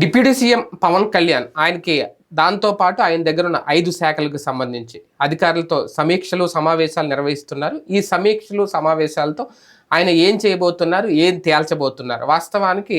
Deputy CM Pawan Kalyan ఆయనకి దాంతో పాటు ఆయన దగ్గర ఉన్న ఐదు శాఖలకు సంబంధించి అధికారులతో సమీక్షలు సమావేశాలు నిర్వహిస్తున్నారు. ఈ సమీక్షలు సమావేశాలతో ఆయన ఏం చేయబోతున్నారు ఏం తేల్చబోతున్నారు? వాస్తవానికి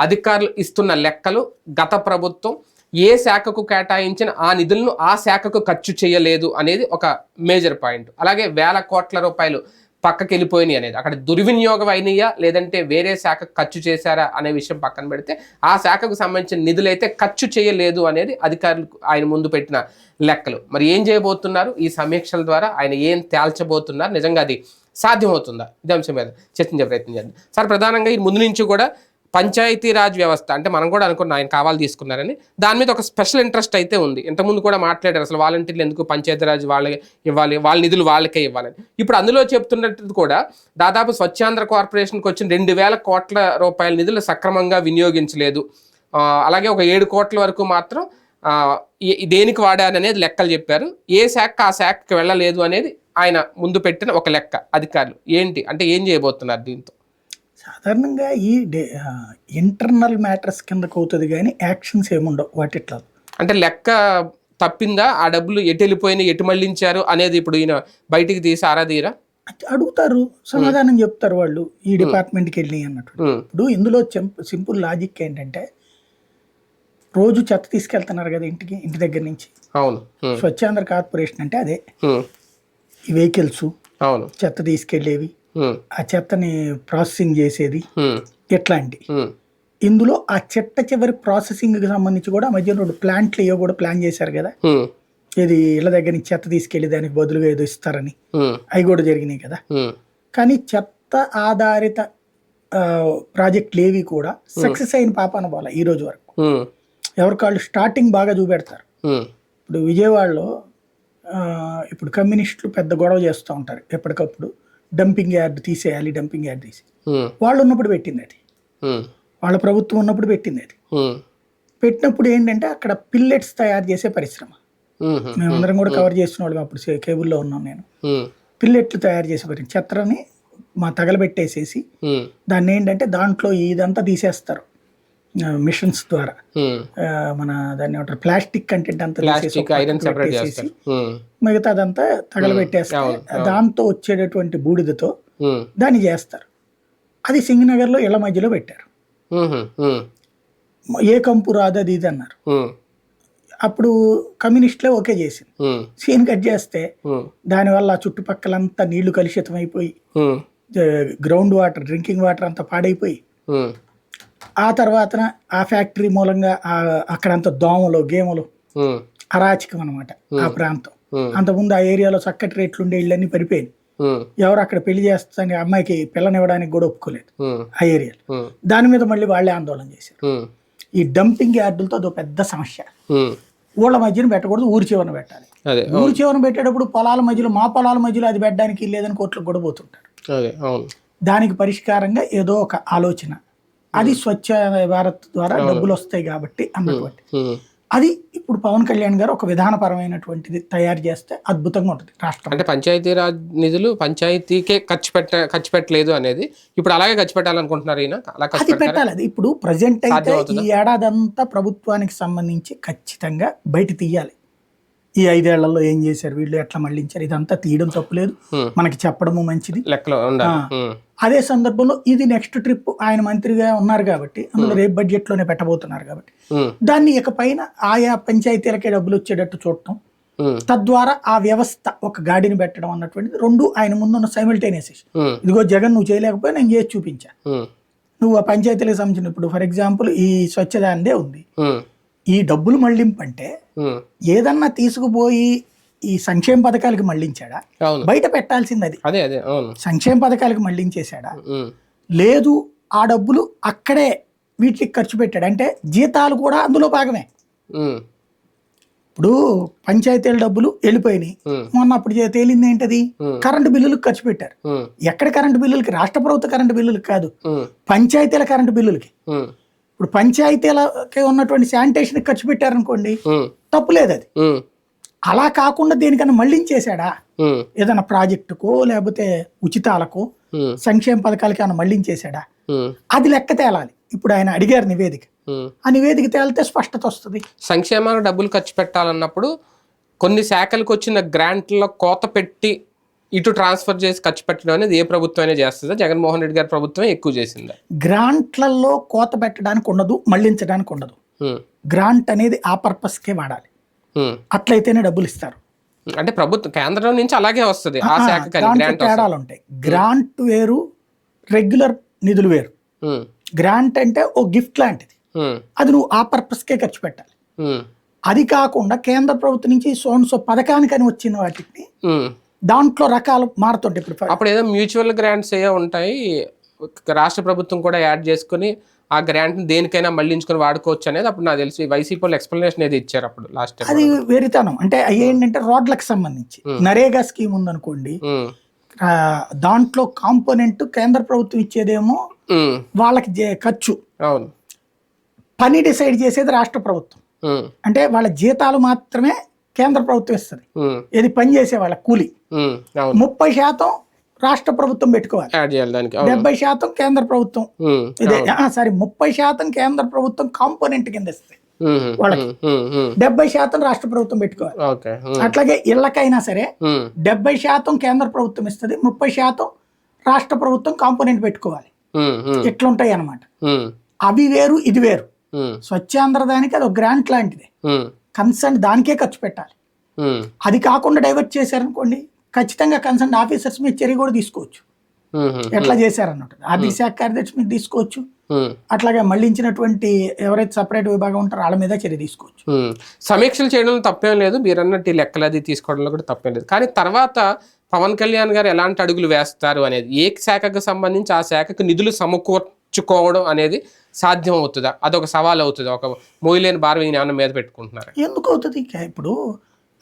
అధికారులు ఇస్తున్న లెక్కలు గత ప్రభుత్వం ఏ శాఖకు కేటాయించిన ఆ నిధులను ఆ శాఖకు ఖర్చు చేయలేదు అనేది ఒక మేజర్ పాయింట్. అలాగే వేల కోట్ల రూపాయలు పక్కకి వెళ్ళిపోయినాయి అనేది. అక్కడ దుర్వినియోగం అయినాయా? లేదంటే వేరే శాఖకు ఖర్చు చేశారా అనే విషయం పక్కన పెడితే ఆ శాఖకు సంబంధించిన నిధులు అయితే ఖర్చు చేయలేదు అనేది అధికారులు ఆయన ముందు పెట్టిన లెక్కలు. మరి ఏం చేయబోతున్నారు? ఈ సమీక్షల ద్వారా ఆయన ఏం తేల్చబోతున్నారు? నిజంగా అది సాధ్యమవుతుందా? ఇదే అంశం మీద చర్చించే ప్రయత్నం చేద్దాం. సార్ ప్రధానంగా ఈ ముందు నుంచి కూడా పంచాయతీరాజ్ వ్యవస్థ అంటే మనం కూడా అనుకున్నాం ఆయన కావాలి తీసుకున్నారని. దాని మీద ఒక స్పెషల్ ఇంట్రెస్ట్ అయితే ఉంది. ఇంతకుముందు కూడా మాట్లాడారు అసలు వాలంటీర్లు ఎందుకు పంచాయతీరాజ్ వాళ్ళకి ఇవ్వాలి వాళ్ళ నిధులు వాళ్ళకే ఇవ్వాలని. ఇప్పుడు అందులో చెప్తున్నట్టు కూడా దాదాపు స్వచ్ఛాంధ్ర కార్పొరేషన్కి వచ్చిన రెండు వేల కోట్ల రూపాయల నిధులు సక్రమంగా వినియోగించలేదు. అలాగే ఒక ఏడు కోట్ల వరకు మాత్రం దేనికి వాడారనేది లెక్కలు చెప్పారు. ఏ శాఖ ఆ శాఖకి వెళ్ళలేదు అనేది ఆయన ముందు పెట్టిన ఒక లెక్క అధికారులు. ఏంటి? అంటే ఏం చేయబోతున్నారు దీంతో? సాధారణంగా ఈ ఇంటర్నల్ మ్యాటర్స్ కిందకు అవుతుంది కానీ యాక్షన్స్ ఏముండవు వాటిట్లో. అంటే లెక్క తప్పిందా? ఆ డబ్బులు ఎటు వెళ్ళిపోయినాయి ఎటు మళ్ళించారు అనేది ఇప్పుడు ఈయన బయటికి తీసి ఆరాదీరా అడుగుతారు సమాధానం చెప్తారు వాళ్ళు ఈ డిపార్ట్మెంట్కి వెళ్ళి అన్నట్టు. ఇప్పుడు ఇందులో సింపుల్ లాజిక్ ఏంటంటే రోజు చెత్త తీసుకెళ్తున్నారు కదా ఇంటికి ఇంటి దగ్గర నుంచి. అవును. స్వచ్ఛాంధ్ర కార్పొరేషన్ అంటే అదే. ఈ వెహికల్స్ అవును. చెత్త తీసుకెళ్ళేవి. ఉమ్, ఆ చెత్తని ప్రాసెసింగ్ చేసేది ఇట్లాంటి ఇందులో ఆ చెట్ట చివరి ప్రాసెసింగ్కి సంబంధించి కూడా మధ్య రెండు ప్లాంట్లు ఏవో కూడా ప్లాన్ చేశారు కదా? ఇది ఇళ్ళ దగ్గర నుంచి చెత్త తీసుకెళ్ళి దానికి బదులుగా ఏదో ఇస్తారని. అవి కూడా జరిగినాయి కదా? కానీ చెత్త ఆధారిత ఆ, ప్రాజెక్టులు ఏవి కూడా సక్సెస్ అయిన పాపాన పోలే ఈ రోజు వరకు? ఎవరికాళ్ళు స్టార్టింగ్ బాగా చూపెడతారు. ఇప్పుడు విజయవాడలో ఆ, ఇప్పుడు కమ్యూనిస్టులు పెద్ద గొడవ చేస్తూ ఉంటారు ఎప్పటికప్పుడు. డంపింగ్ యార్డ్ తీసేయాలి డంపింగ్ యార్డ్ తీసి. వాళ్ళు ఉన్నప్పుడు పెట్టింది అది. వాళ్ళ ప్రభుత్వం ఉన్నప్పుడు పెట్టింది అది. పెట్టినప్పుడు ఏంటంటే అక్కడ పిల్లెట్స్ తయారు చేసే పరిశ్రమ. మేమందరం కూడా కవర్ చేసిన వాళ్ళం అప్పుడు కేబుల్లో ఉన్నాం నేను. పిల్లెట్లు తయారు చేసే పరిశ్రమ. చెత్తని మా తగలబెట్టేసేసి దాన్ని ఏంటంటే దాంట్లో ఇదంతా తీసేస్తారు. మిషన్స్ ద్వారా. ఆ, మన దాన్ని ఏమంటారు ప్లాస్టిక్ కంటెంట్ అంతా ఉమ్, మిగతా అదంతా తగలబెట్టేస్తే అవును, అవును. దాంతో వచ్చేటటువంటి బూడిదతో ఉమ్, దాన్ని చేస్తారు. అది సింగనగర్లో ఇళ్ళ మధ్యలో పెట్టారు. ఉమ్, ఏ కంపు రాదు అది ఇది అన్నారు. అప్పుడు కమ్యూనిస్టులే ఓకే చేసింది. సీన్ కట్ చేస్తే దానివల్ల చుట్టుపక్కలంతా నీళ్ళు కలుషితం అయిపోయి గ్రౌండ్ వాటర్ డ్రింకింగ్ వాటర్ అంతా పాడైపోయి ఆ తర్వాత ఆ ఫ్యాక్టరీ మూలంగా అక్కడంతా దోమలు గేమలు అరాచకం అనమాట ఆ ప్రాంతం. ఉమ్, అంతకుముందు ఆ ఏరియాలో చక్కటి రేట్లు ఉండే ఇళ్ళన్నీ పడిపోయింది ఎవరు అక్కడ పెళ్ళి చేస్తాని అమ్మాయికి పిల్లనివ్వడానికి కూడా ఒప్పుకోలేదు. ఆ ఏరియాలో. దాని మీద మళ్ళీ వాళ్ళే ఆందోళన చేశారు. ఈ డంపింగ్ యార్డులతో అదో పెద్ద సమస్య. ఊళ్ళ మధ్యన పెట్టకూడదు ఊరి చివరన పెట్టాలి. ఊరి చివరన పెట్టేటప్పుడు పొలాల మధ్యలో మా పొలాల మధ్యలో అది పెట్టడానికి లేదని కోర్టులకు కూడా పోతుంటారు. దానికి పరిష్కారంగా ఏదో ఒక ఆలోచన అది స్వచ్ఛ భారత్ ద్వారా డబ్బులు వస్తాయి కాబట్టి అన్నటువంటి. అది ఇప్పుడు పవన్ కళ్యాణ్ గారు ఒక విధానపరమైనటువంటిది తయారు చేస్తే అద్భుతంగా ఉంటుంది రాష్ట్రం. అంటే పంచాయతీరాజ్ నిధులు పంచాయతీకే ఖర్చు పెట్ట ఖర్చు పెట్టలేదు అనేది ఇప్పుడు అలాగే ఖర్చు పెట్టాలనుకుంటున్నారు ఈయన అది పెట్టాలి. అది ఇప్పుడు ప్రజెంట్ అయితే? ఈ ఏడాది అంతా ప్రభుత్వానికి సంబంధించి ఖచ్చితంగా బయట తీయాలి. ఈ ఐదేళ్ళలో ఏం చేశారు? వీళ్ళు ఎట్లా మళ్ళించారు ఇదంతా తీయడం తప్పులేదు. మనకి చెప్పడము మంచిది. అదే సందర్భంలో ఇది నెక్స్ట్ ట్రిప్ ఆయన మంత్రిగా ఉన్నారు కాబట్టి అందులో రేపు బడ్జెట్లోనే పెట్టబోతున్నారు కాబట్టి. దాన్ని ఇకపైన ఆయా పంచాయతీలకే డబ్బులు వచ్చేటట్టు చూడటం. తద్వారా ఆ వ్యవస్థ ఒక గాడిని పెట్టడం అన్నటువంటిది రెండు ఆయన ముందున్న సైమిల్టేనియస్ ఇదిగో జగన్ నువ్వు చేయలేకపోయినా నేను చేసి చూపించా. నువ్వు ఆ పంచాయతీలకు సంబంధించిన ఇప్పుడు ఫర్ ఎగ్జాంపుల్ ఈ స్వచ్ఛదాందే ఉంది. ఈ డబ్బులు మళ్ళింపు అంటే. ఏదన్నా తీసుకుపోయి ఈ సంక్షేమ పథకాలకి మళ్ళించాడా బయట పెట్టాల్సింది అది అదే అదే సంక్షేమ పథకాలకి మళ్ళించేశాడా లేదు ఆ డబ్బులు అక్కడే వీటికి ఖర్చు పెట్టాడు. అంటే జీతాలు కూడా అందులో భాగమే. ఇప్పుడు పంచాయతీల డబ్బులు వెళ్ళిపోయినాయి. మొన్న అప్పుడు తేలింది ఏంటది. కరెంటు బిల్లులకు ఖర్చు పెట్టారు. ఎక్కడ కరెంటు బిల్లులకి? రాష్ట్ర ప్రభుత్వ కరెంటు బిల్లులకి కాదు. పంచాయతీల కరెంటు బిల్లులకి. ఇప్పుడు పంచాయతీలకి ఉన్నటువంటి శానిటేషన్కి ఖర్చు పెట్టారనుకోండి ఉమ్, తప్పులేదు అది అలా కాకుండా దేనికన్నా మళ్ళించేశాడా? ఏదైనా ప్రాజెక్టుకో లేకపోతే ఉచితాలకో సంక్షేమ పథకాలకి ఏమైనా మళ్ళించేశాడా? అది లెక్క తేలాలి. ఇప్పుడు ఆయన అడిగారు నివేదిక. ఆ నివేదిక తేలితే స్పష్టత వస్తుంది. సంక్షేమానికి డబ్బులు ఖర్చు పెట్టాలన్నప్పుడు కొన్ని శాఖలకు వచ్చిన గ్రాంట్లలో కోత పెట్టి ఇటు ట్రాన్స్ఫర్ చేసి ఖర్చు పెట్టడం అనేది ఏ ప్రభుత్వం అయినా చేస్తుందా? జగన్మోహన్ రెడ్డి గారి ప్రభుత్వం ఎక్కువ చేసిందా? గ్రాంట్లలో కోత పెట్టడానికి ఉండదు మళ్ళించడానికి ఉండదు. గ్రాంట్ అనేది ఆ పర్పస్కే వాడాలి. ఉమ్. అట్లయితేనే డబ్బులు ఇస్తారు. అంటే ప్రభుత్వం కేంద్రం నుంచి అలాగే వస్తుంది ఆ శాఖ తేడాలు ఉంటాయి. గ్రాంట్ వేరు రెగ్యులర్ నిధులు వేరు. గ్రాంట్ అంటే ఓ గిఫ్ట్ లాంటిది. అది నువ్వు ఆ పర్పస్కే ఖర్చు పెట్టాలి. అది కాకుండా కేంద్ర ప్రభుత్వం నుంచి సోన్ సో పథకానికని వచ్చిన వాటిని. దాంట్లో రకాలు మారుతుంటాయి ఇప్పుడు అప్పుడు ఏదో మ్యూచువల్ గ్రాంట్స్ ఏ ఉంటాయి రాష్ట్ర ప్రభుత్వం కూడా యాడ్ చేసుకుని ఆ గ్రాంట్ని దేనికైనా మళ్ళించుకొని వాడుకోవచ్చు అనేది అప్పుడు నాకు తెలిసి వైసీపీ వాళ్ళు ఎక్స్ప్లెనేషన్ ఏది ఇచ్చారు అప్పుడు లాస్ట్ అది వెరితనం. అంటే అవి ఏంటంటే రోడ్లకు సంబంధించి. నరేగా స్కీమ్ ఉందనుకోండి ఆ, దాంట్లో కాంపోనెంట్ కేంద్ర ప్రభుత్వం ఇచ్చేదేమో వాళ్ళకి ఖర్చు. అవును. పని డిసైడ్ చేసేది రాష్ట్ర ప్రభుత్వం. అంటే వాళ్ళ జీతాలు మాత్రమే కేంద్ర ప్రభుత్వం ఇస్తుంది. ఇది పని చేసే వాళ్ళ కూలి. ముప్పై శాతం రాష్ట్ర ప్రభుత్వం పెట్టుకోవాలి. డెబ్బై శాతం కేంద్ర ప్రభుత్వం. ఇదే సారీ ముప్పై శాతం కేంద్ర ప్రభుత్వం కాంపోనెంట్ కింద ఇస్తుంది ఉమ్, వాళ్ళకి. డెబ్బై శాతం రాష్ట్ర ప్రభుత్వం పెట్టుకోవాలి. అట్లాగే ఇళ్ళకైనా సరే డెబ్బై శాతం కేంద్ర ప్రభుత్వం ఇస్తుంది ముప్పై శాతం రాష్ట్ర ప్రభుత్వం కాంపోనెంట్ పెట్టుకోవాలి. ఇట్లుంటాయి అన్నమాట. ఉమ్, అవి వేరు ఇది వేరు. స్వచ్ఛాంధ్ర దానికి అది ఒక గ్రాంట్ లాంటిది. కన్సర్న్ దానికే ఖర్చు పెట్టాలి. అది కాకుండా డైవర్ట్ చేశారనుకోండి ఖచ్చితంగా కన్సర్న్ ఆఫీసర్స్ మీద చర్య కూడా తీసుకోవచ్చు. ఎట్లా చేశారన్నట్టు ఆర్థిక శాఖ కార్యదర్శి మీద తీసుకోవచ్చు. అట్లాగే మళ్ళించినటువంటి ఎవరైతే సపరేట్ విభాగం ఉంటారో వాళ్ళ మీద చర్య తీసుకోవచ్చు. సమీక్షలు చేయడంలో తప్పేం లేదు. మీరు అన్నట్టు లెక్కలు అది తీసుకోవడంలో కూడా తప్పేం లేదు. కానీ తర్వాత పవన్ కళ్యాణ్ గారు ఎలాంటి అడుగులు వేస్తారు అనేది ఏ శాఖకు సంబంధించి ఆ శాఖకు నిధులు సమకూర్చుకోవడం అనేది సాధ్యం అవుతుందా అదొక సవాల్ అవుతుందా ఒక మోయిలేని భారం ఈయన ఏమన్నా మీద పెట్టుకుంటున్నారా? ఎందుకు అవుతుంది? ఇక ఇప్పుడు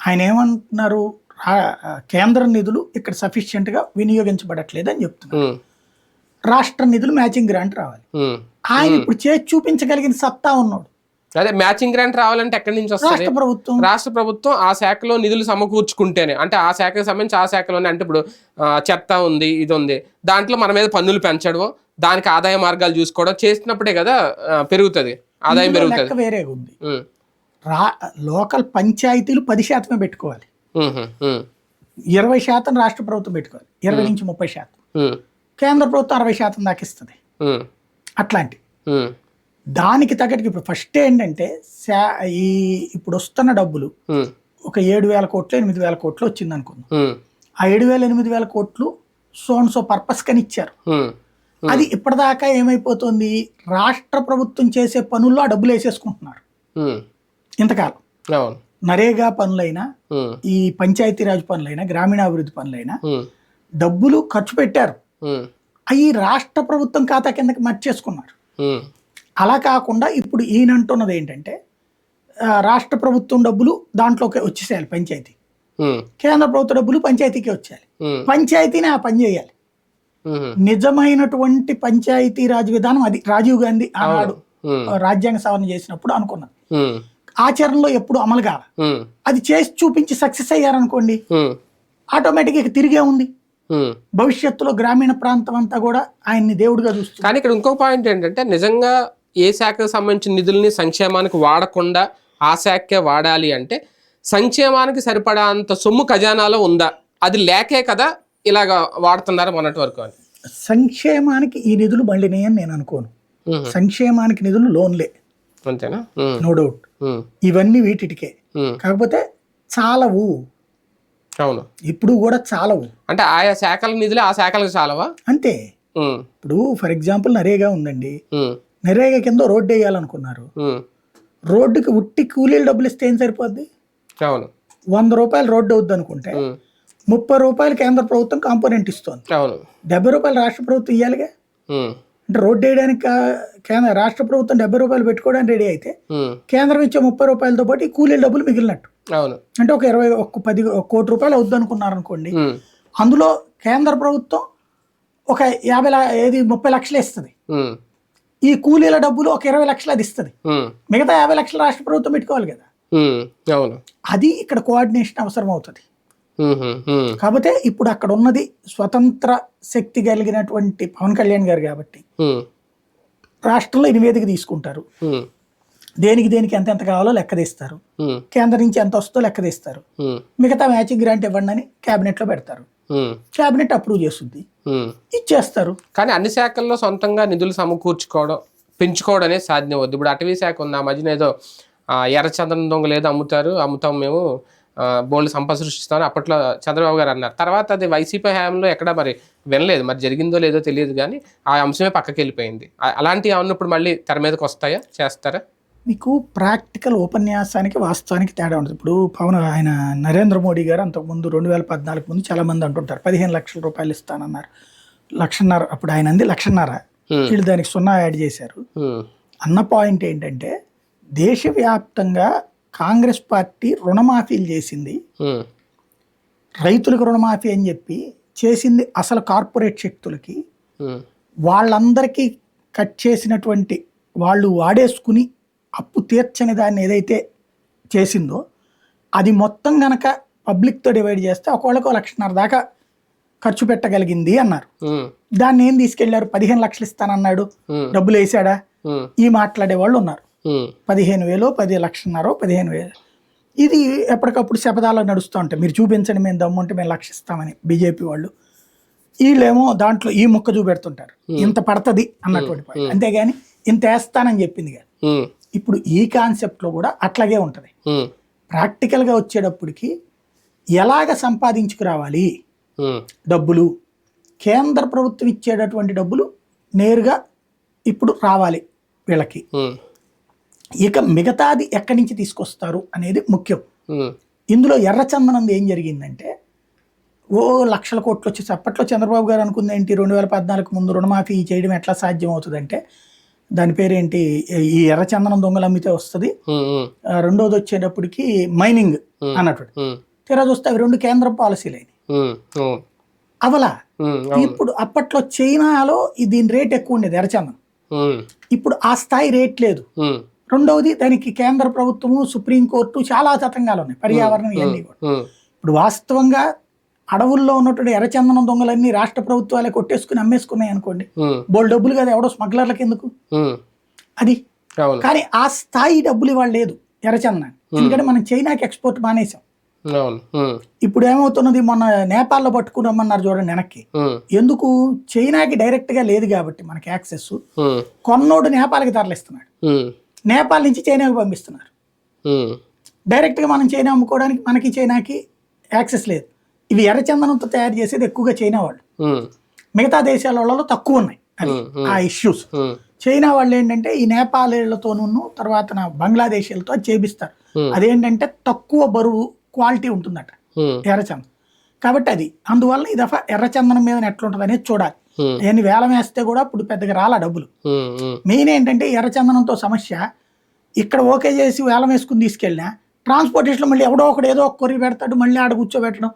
ఆయన ఏమంటున్నారు? కేంద్ర నిధులు ఇక్కడ sufficient గా వినియోగించబడట్లేదు అని చెప్తున్నారు రాష్ట్ర నిధులు మ్యాచింగ్ గ్రాంట్ రావాలి. ఆయన ఇప్పుడు చేసి చూపించగలిగిన సత్తా ఉన్నాడు. అదే మ్యాచింగ్ గ్రాంట్ రావాలంటే ఎక్కడి నుంచి వస్తుంది? రాష్ట్ర ప్రభుత్వం. రాష్ట్ర ప్రభుత్వం ఆ శాఖలో నిధులు సమకూర్చుకుంటేనే అంటే ఆ శాఖకు సంబంధించి ఆ శాఖలోనే అంటే ఇప్పుడు చెత్త ఉంది ఇది ఉంది. దాంట్లో మన మీద పన్నులు పెంచడం దానికి ఆదాయ మార్గాలు చూసుకోవడం చేసినప్పుడే కదా పెరుగుతుంది. ఆదాయం పెరుగుతుంది. వేరేగా ఉంది రా లోకల్ పంచాయతీలు పది శాతమే పెట్టుకోవాలి. ఇరవై శాతం రాష్ట్ర ప్రభుత్వం పెట్టుకోవాలి. ఇరవై నుంచి ముప్పై శాతం. కేంద్ర ప్రభుత్వం అరవై శాతం దాకా ఇస్తుంది. అట్లాంటి. దానికి తగ్గట్టుగా ఇప్పుడు ఫస్ట్ ఏంటంటే ఈ ఇప్పుడు వస్తున్న డబ్బులు ఒక ఏడు వేల కోట్లు ఎనిమిది వేల కోట్లు వచ్చింది అనుకుందాం. ఆ ఏడు వేల ఎనిమిది వేల కోట్లు సోన్ సో పర్పస్ కని ఇచ్చారు. అది ఇప్పటిదాకా ఏమైపోతుంది? రాష్ట్ర ప్రభుత్వం చేసే పనుల్లో ఆ డబ్బులు వేసేసుకుంటున్నారు. ఇంతకాలం. నరేగా పనులైనా ఈ పంచాయతీరాజ్ పనులైనా గ్రామీణాభివృద్ధి పనులైనా డబ్బులు ఖర్చు పెట్టారు. అవి రాష్ట్ర ప్రభుత్వం ఖాతా కిందకి మర్చేసుకున్నారు అలా కాకుండా ఇప్పుడు ఈయన అంటున్నది ఏంటంటే రాష్ట్ర ప్రభుత్వం డబ్బులు దాంట్లోకి వచ్చేసేయాలి పంచాయతీ. కేంద్ర ప్రభుత్వ డబ్బులు పంచాయతీకి వచ్చేయాలి. పంచాయతీనే ఆ పని చేయాలి. నిజమైనటువంటి పంచాయతీ రాజ్ విధానం అది. రాజీవ్ గాంధీ ఆనాడు రాజ్యాంగ సవరణ చేసినప్పుడు అనుకున్నది ఉమ్, ఆచరణలో ఎప్పుడు అమలు ఉమ్, అది చేసి చూపించి సక్సెస్ అయ్యారనుకోండి ఆటోమేటిక్గా తిరిగే ఉంది. భవిష్యత్తులో గ్రామీణ ప్రాంతం అంతా కూడా ఆయన్ని దేవుడిగా చూస్తుంది. కానీ ఇక్కడ ఇంకో పాయింట్ ఏంటంటే నిజంగా ఏ శాఖకు సంబంధించిన నిధుల్ని సంక్షేమానికి వాడకుండా ఆ శాఖకే వాడాలి అంటే సంక్షేమానికి సరిపడా అంత సొమ్ము ఖజానాలో ఉందా? అది లేకే కదా ఇలాగ వాడుతున్నారు మొన్నటి వరకు అని. సంక్షేమానికి ఈ నిధులు మళ్ళీ నేను అనుకోను. సంక్షేమానికి నిధులు లోన్లే. అంతేనా? నో డౌట్ ఇవన్నీ వీటికే కాకపోతే చాలవు. అవును. ఇప్పుడు కూడా చాలవు. అంటే ఆయా శాఖల నిధులు ఆ శాఖలకు చాలవా? అంతే. ఇప్పుడు ఫర్ ఎగ్జాంపుల్ నరేగా ఉందండి. నరేగా కింద రోడ్డు వేయాలనుకున్నారు. రోడ్డుకి ఉట్టి కూలీలు డబ్బులు ఇస్తే ఏం సరిపోద్ది? అవును. వంద రూపాయలు రోడ్డు అవుద్ది అనుకుంటే ముప్పై రూపాయలు కేంద్ర ప్రభుత్వం కాంపోనెంట్ ఇస్తోంది. డెబ్బై రూపాయలు రాష్ట్ర ప్రభుత్వం ఇవ్వాలిగా అంటే రోడ్డు వేయడానికి కేంద్ర రాష్ట్ర ప్రభుత్వం డెబ్బై రూపాయలు పెట్టుకోవడానికి రెడీ అయితే కేంద్రం ఇచ్చే ముప్పై రూపాయలతో పాటు ఈ కూలీల డబ్బులు మిగిలినట్టు. అంటే ఒక ఇరవై ఒక పది కోటి రూపాయలు అవుద్ది అనుకున్నారు అనుకోండి అందులో కేంద్ర ప్రభుత్వం ఒక యాభై ఏది ముప్పై లక్షలు ఇస్తుంది. ఈ కూలీల డబ్బులు ఒక ఇరవై లక్షలు అది ఇస్తుంది. మిగతా యాభై లక్షలు రాష్ట్ర ప్రభుత్వం పెట్టుకోవాలి కదా. అవును. అది ఇక్కడ కోఆర్డినేషన్ అవసరం అవుతుంది కాకపోతే ఇప్పుడు అక్కడ ఉన్నది స్వతంత్ర శక్తి కలిగినటువంటి పవన్ కళ్యాణ్ గారు కాబట్టి రాష్ట్రంలో నివేదిక తీసుకుంటారు. దేనికి దేనికి ఎంత ఎంత కావాలో లెక్క తీస్తారు. ఉమ్, కేంద్రం నుంచి ఎంత వస్తుందో లెక్క తీస్తారు. ఉమ్, మిగతా మ్యాచింగ్ గ్రాంట్ ఇవ్వండి అని క్యాబినెట్లో పెడతారు. ఉమ్, క్యాబినెట్ అప్రూవ్ చేస్తుంది. ఇచ్చేస్తారు. కానీ అన్ని శాఖల్లో సొంతంగా నిధులు సమకూర్చుకోవడం పెంచుకోవడం అనేది సాధ్యం అవుద్ది. ఇప్పుడు అటవీ శాఖ ఉంది? ఆ మధ్యన ఏదో ఎర్రచందనం దొంగలు ఏదో అమ్ముతారు అమ్ముతాం మేము. బోల్డ్ సంపద సృష్టిస్తామని అప్పట్లో చంద్రబాబు గారు అన్నారు. తర్వాత అది వైసీపీ హయాంలో ఎక్కడ మరి వినలేదు. మరి జరిగిందో లేదో తెలియదు కానీ ఆ అంశమే పక్కకి వెళ్ళిపోయింది. ఏమన్నా ఇప్పుడు మళ్ళీ తెర మీదకి వస్తాయా? చేస్తారా? మీకు ప్రాక్టికల్ ఉపన్యాసానికి వాస్తవానికి తేడా ఉంటుంది ఇప్పుడు పవన్ ఆయన నరేంద్ర మోడీ గారు అంతకుముందు రెండు వేల పద్నాలుగు ముందు చాలా మంది అంటుంటారు. పదిహేను లక్షల రూపాయలు ఇస్తానన్నారు. లక్షన్నర అప్పుడు ఆయన అంది లక్షన్నర. వీళ్ళు దానికి సున్నా యాడ్ చేశారు. అన్న పాయింట్ ఏంటంటే దేశవ్యాప్తంగా కాంగ్రెస్ పార్టీ రుణమాఫీలు చేసింది. రైతులకు రుణమాఫీ అని చెప్పి చేసింది అసలు కార్పొరేట్ శక్తులకి. వాళ్ళందరికీ కట్ చేసినటువంటి వాళ్ళు వాడేసుకుని అప్పు తీర్చని దాన్ని ఏదైతే చేసిందో అది మొత్తం గనక పబ్లిక్తో డివైడ్ చేస్తే ఒకళ్ళకు లక్షన్నర దాకా ఖర్చు పెట్టగలిగింది అన్నారు. దాన్ని ఏం తీసుకెళ్ళారు? పదిహేను లక్షలు ఇస్తానన్నాడు. డబ్బులు వేసాడా? ఈ మాట్లాడే వాళ్ళు ఉన్నారు. పదిహేను వేలు పది లక్షన్నర పదిహేను వేలు. ఇది ఎప్పటికప్పుడు శపథాలు నడుస్తూ ఉంటాయి. మీరు చూపించండి మేము దమ్ముంటే మేము లక్షిస్తామని బీజేపీ వాళ్ళు. వీళ్ళేమో దాంట్లో ఈ ముక్క చూపెడుతుంటారు. ఇంత పడుతుంది అన్నటువంటి అంతేగాని ఇంత వేస్తానని చెప్పింది ఇప్పుడు ఈ కాన్సెప్ట్లో కూడా అట్లాగే ఉంటుంది. ప్రాక్టికల్గా వచ్చేటప్పటికి ఎలాగ సంపాదించుకురావాలి? డబ్బులు. కేంద్ర ప్రభుత్వం ఇచ్చేటటువంటి డబ్బులు నేరుగా ఇప్పుడు రావాలి వీళ్ళకి. ఇక మిగతాది ఎక్కడి నుంచి తీసుకొస్తారు అనేది ముఖ్యం. ఇందులో ఎర్రచందనం ఏం జరిగిందంటే ఓ లక్షల కోట్లు వచ్చేసి అప్పట్లో చంద్రబాబు గారు అనుకుంది ఏంటి రెండు వేల పద్నాలుగు ముందు రుణమాఫీ చేయడం ఎట్లా సాధ్యం అవుతుందంటే దాని పేరేంటి ఈ ఎర్రచందనం దొంగలు అమ్మితే వస్తుంది. రెండోది వచ్చేటప్పటికి మైనింగ్ అన్నట్టు. తీరా చూస్తే అవి రెండు కేంద్ర ఉమ్, ఉమ్, అవలా. ఇప్పుడు అప్పట్లో చైనాలో దీని రేట్ ఎక్కువ ఉండేది ఎర్రచందనం ఇప్పుడు ఆ స్థాయి రేట్ లేదు. రెండవది దానికి కేంద్ర ప్రభుత్వము సుప్రీంకోర్టు చాలా చట్టంగాలు ఉన్నాయి. పర్యావరణం ఇవన్నీ కూడా. ఇప్పుడు వాస్తవంగా అడవుల్లో ఉన్నటువంటి ఎర్రచందనం దొంగలన్నీ రాష్ట్ర ప్రభుత్వాలే కొట్టేసుకుని అమ్మేసుకున్నాయి అనుకోండి. బోల్ డబ్బులు కదా ఎవడో స్మగ్లర్లకు ఎందుకు? అది. కానీ ఆ స్థాయి డబ్బులు ఇవాళ లేదు ఎర్రచందనాన్ని ఎందుకంటే మనం చైనాకి ఎక్స్పోర్ట్ మానేసాం ఇప్పుడు ఏమవుతున్నది? మొన్న నేపాల్లో పట్టుకురమ్మన్నారు చూడండి వెనక్కి. ఎందుకు? చైనాకి డైరెక్ట్గా లేదు కాబట్టి మనకి యాక్సెస్. కొన్నోడు నేపాల్కి తరలిస్తున్నాడు. నేపాల్ నుంచి చైనాకి పంపిస్తున్నారు. డైరెక్ట్గా మనం చైనా అమ్ముకోవడానికి మనకి చైనాకి యాక్సెస్ లేదు. ఇవి ఎర్రచందనంతో తయారు చేసేది ఎక్కువగా చైనా వాళ్ళు. మిగతా దేశాల వాళ్ళలో తక్కువ ఉన్నాయి. అది ఆ ఇష్యూస్. చైనా వాళ్ళు ఏంటంటే ఈ నేపాలీలతోనూ తర్వాత నా బంగ్లాదేశీలతో అది చేపిస్తారు. అదేంటంటే తక్కువ బరువు క్వాలిటీ ఉంటుందట. ఎర్రచందనం. కాబట్టి అది అందువల్ల ఈ దఫా ఎర్రచందనం మీద ఎట్లుంటుంది అనేది చూడాలి. ఎన్ని వేలం వేస్తే కూడా ఇప్పుడు పెద్దగా రాలా డబ్బులు. మెయిన్ ఏంటంటే ఎర్రచందనంతో సమస్య. ఇక్కడ ఓకే చేసి వేలం వేసుకుని తీసుకెళ్ళినా ట్రాన్స్పోర్టేషన్లో మళ్ళీ ఎవడో ఒకడు ఏదో ఒక కొర్రి పెడతాడు మళ్ళీ ఆడ కూర్చోబెట్టడం.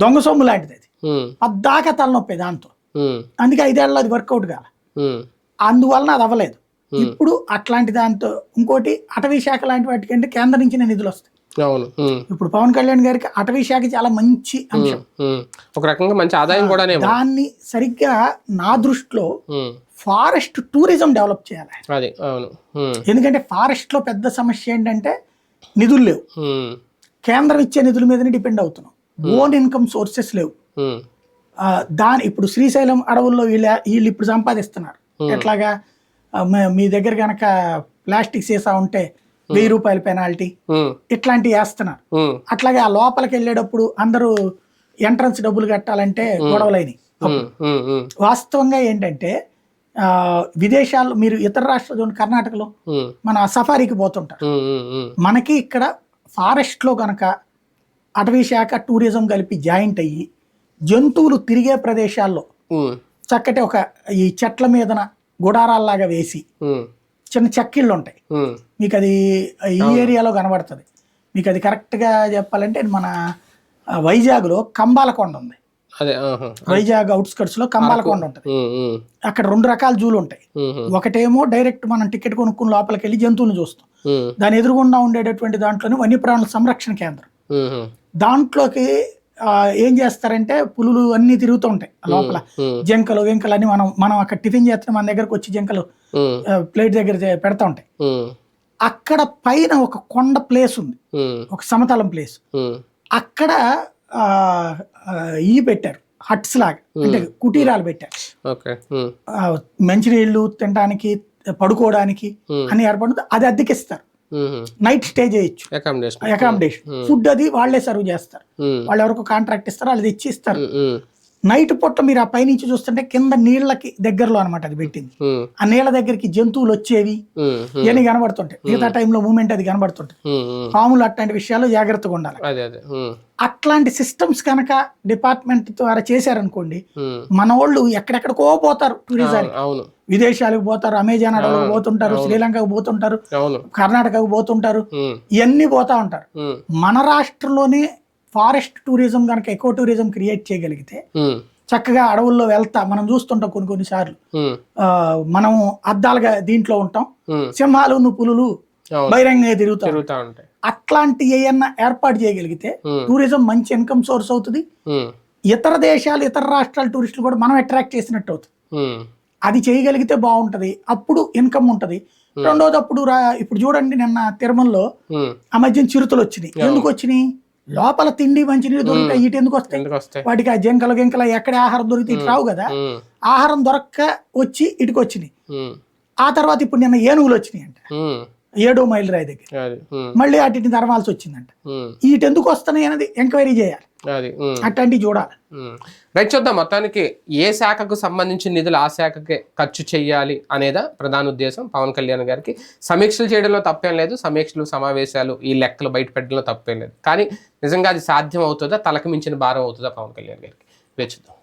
దొంగ సొమ్ము లాంటిది అది. పద్దాకా తలనొప్పి దాంతో. అందుకే ఐదేళ్ళలో అది వర్కౌట్ కాల. అందువలన అది అవ్వలేదు. ఇప్పుడు అట్లాంటి దాంతో ఇంకోటి అటవీ శాఖ లాంటి వాటికంటే కేంద్రం నుంచి నిధులు వస్తాయి. అవును. ఇప్పుడు పవన్ కళ్యాణ్ గారికి అటవీ శాఖ చాలా మంచి అంశం. ఒక రకంగా మంచి ఆదాయం కూడానేమో. దాన్ని సరిగ్గా నా దృష్టిలో ఫారెస్ట్ టూరిజం డెవలప్ చేయాలి. అది అవును. ఎందుకంటే ఫారెస్ట్లో పెద్ద సమస్య ఏంటంటే నిధులు లేవు. కేంద్రం ఇచ్చే నిధుల మీదనే డిపెండ్ అవుతున్నాం. ఓన్ ఇన్కమ్ సోర్సెస్ లేవు. దాని ఇప్పుడు శ్రీశైలం అడవుల్లో వీళ్ళ వీళ్ళు ఇప్పుడు సంపాదిస్తున్నారు. ఎట్లాగా మీ దగ్గర కనుక ప్లాస్టిక్ సీసా ఉంటే వెయ్యి రూపాయల పెనాల్టీ. ఇట్లాంటివి వేస్తున్నారు. అట్లాగే ఆ లోపలికి వెళ్ళేటప్పుడు అందరూ ఎంట్రన్స్ డబ్బులు కట్టాలంటే గొడవలైనవి వాస్తవంగా ఏంటంటే విదేశాల్లో మీరు ఇతర రాష్ట్రాలు కర్ణాటకలో మన సఫారీకి పోతుంటారు. మనకి ఇక్కడ ఫారెస్ట్లో కనుక అటవీ శాఖ టూరిజం కలిపి జాయింట్ అయ్యి జంతువులు తిరిగే ప్రదేశాల్లో చక్కటి ఒక ఈ చెట్ల మీదన గుడారాల్లాగా వేసి చిన్న చెక్కిళ్ళు ఉంటాయి. మీకు అది ఈ ఏరియాలో కనబడుతుంది. మీకు అది కరెక్ట్గా చెప్పాలంటే మన వైజాగ్లో కంబాలకొండ ఉంది. వైజాగ్ అవుట్స్కట్స్లో కంబాలకొండ ఉంటుంది అక్కడ రెండు రకాల జూలు ఉంటాయి ఒకటేమో డైరెక్ట్ మనం టికెట్ కొనుక్కుని లోపలికి వెళ్ళి జంతువులను చూస్తాం. దాని ఎదురుగుండా ఉండేటటువంటి దాంట్లోనే వన్యప్రాణుల సంరక్షణ కేంద్రం. దాంట్లోకి ఆ, ఏం చేస్తారంటే పులులు అన్ని తిరుగుతూ ఉంటాయి లోపల. జంకలు వెంకలు అన్ని మనం మనం అక్కడ టిఫిన్ చేస్తున్నాం మన దగ్గరకు వచ్చి జంకలు ప్లేట్ దగ్గర పెడతా ఉంటాయి. అక్కడ పైన ఒక కొండ ప్లేస్ ఉంది. ఒక సమతలం ప్లేస్. అక్కడ ఈ పెట్టారు. హట్స్ లాగా. అంటే కుటీరాలు పెట్టారు. మంచినీళ్ళు తినడానికి పడుకోవడానికి అని ఏర్పడుతుంది అది అద్దెకిస్తారు. నైట్ స్టే చేయొచ్చు. అకామిడేషన్ అకామిడేషన్ ఫుడ్ అది వాళ్ళే సర్వ్ చేస్తారు. వాళ్ళు ఎవరికో కాంట్రాక్ట్ ఇస్తారు వాళ్ళు తెచ్చి ఇస్తారు నైట్ పూట మీరు ఆ పైనుంచి చూస్తుంటే కింద నీళ్ళకి దగ్గరలో అనమాట అది పెట్టింది. ఆ నీళ్ళ దగ్గరికి జంతువులు వచ్చేవి. ఇవన్నీ కనబడుతుంటాయి. మిగతా టైంలో మూమెంట్ అది కనబడుతుంటాయి. పాములు అట్లాంటి విషయాలు జాగ్రత్తగా ఉండాలి. అట్లాంటి సిస్టమ్స్ కనుక డిపార్ట్మెంట్ ద్వారా చేశారనుకోండి మన వాళ్ళు ఎక్కడెక్కడికో పోతారు టూరిజం విదేశాలకు పోతారు అమెజాన్ అడవులకు పోతుంటారు శ్రీలంకకు పోతుంటారు కర్ణాటకకు పోతుంటారు ఇవన్నీ పోతా ఉంటారు. మన రాష్ట్రంలోనే ఫారెస్ట్ టూరిజం కనుక ఎకో టూరిజం క్రియేట్ చేయగలిగితే చక్కగా అడవుల్లో వెళ్తా మనం చూస్తుంటాం కొన్ని కొన్నిసార్లు ఉమ్, ఆ, మనం అద్దాలుగా దీంట్లో ఉంటాం. సింహాలు అవును. బహిరంగంగా తిరుగుతాం తిరుగుతా ఉంటాయి. అట్లాంటి ఏమన్నా ఏర్పాటు చేయగలిగితే టూరిజం మంచి ఇన్కమ్ సోర్స్ అవుతుంది. ఇతర దేశాలు ఇతర రాష్ట్రాల టూరిస్టులు కూడా మనం అట్రాక్ట్ చేసినట్టు అవుతుంది. అది చేయగలిగితే బాగుంటది. అప్పుడు ఇన్కమ్ ఉంటది. రెండోది అప్పుడు ఇప్పుడు చూడండి నిన్న తిరుమలలో ఆ మధ్యన చిరుతలు వచ్చినాయి. ఎందుకు వచ్చినాయి? లోపల తిండి మంచినీళ్ళు దొరుకుతాయి ఇటు ఎందుకు వస్తాయి? వాటికి ఆ జంకల గింకల ఎక్కడ ఆహారం దొరికితే ఇటు రావు కదా. ఆహారం దొరక్క వచ్చి ఇటుకు వచ్చినాయి. ఆ తర్వాత ఇప్పుడు నిన్న ఏనుగులు వచ్చినాయి అంట. ఏడో మైల్ రాయి దగ్గర మళ్ళీ అటు తరమాల్సి వచ్చిందంట. ఉమ్, ఇటు ఎందుకు వస్తున్నాయి అనేది ఎంక్వైరీ చేయాలి. అది. అట్లాంటివి చూడాలి. రైట్ చూద్దాం. మొత్తానికి ఏ శాఖకు సంబంధించిన నిధులు ఆ శాఖకే ఖర్చు చేయాలి అనేదా ప్రధాన ఉద్దేశం? పవన్ కళ్యాణ్ గారికి సమీక్షలు చేయడంలో తప్పేం లేదు. సమీక్షలు సమావేశాలు ఈ లెక్కలు బయట పెట్టడంలో తప్పేం లేదు. కానీ నిజంగా అది సాధ్యం అవుతుందా? తలకు మించిన భారం అవుతుందా పవన్ కళ్యాణ్ గారికి? వేచుద్దాం.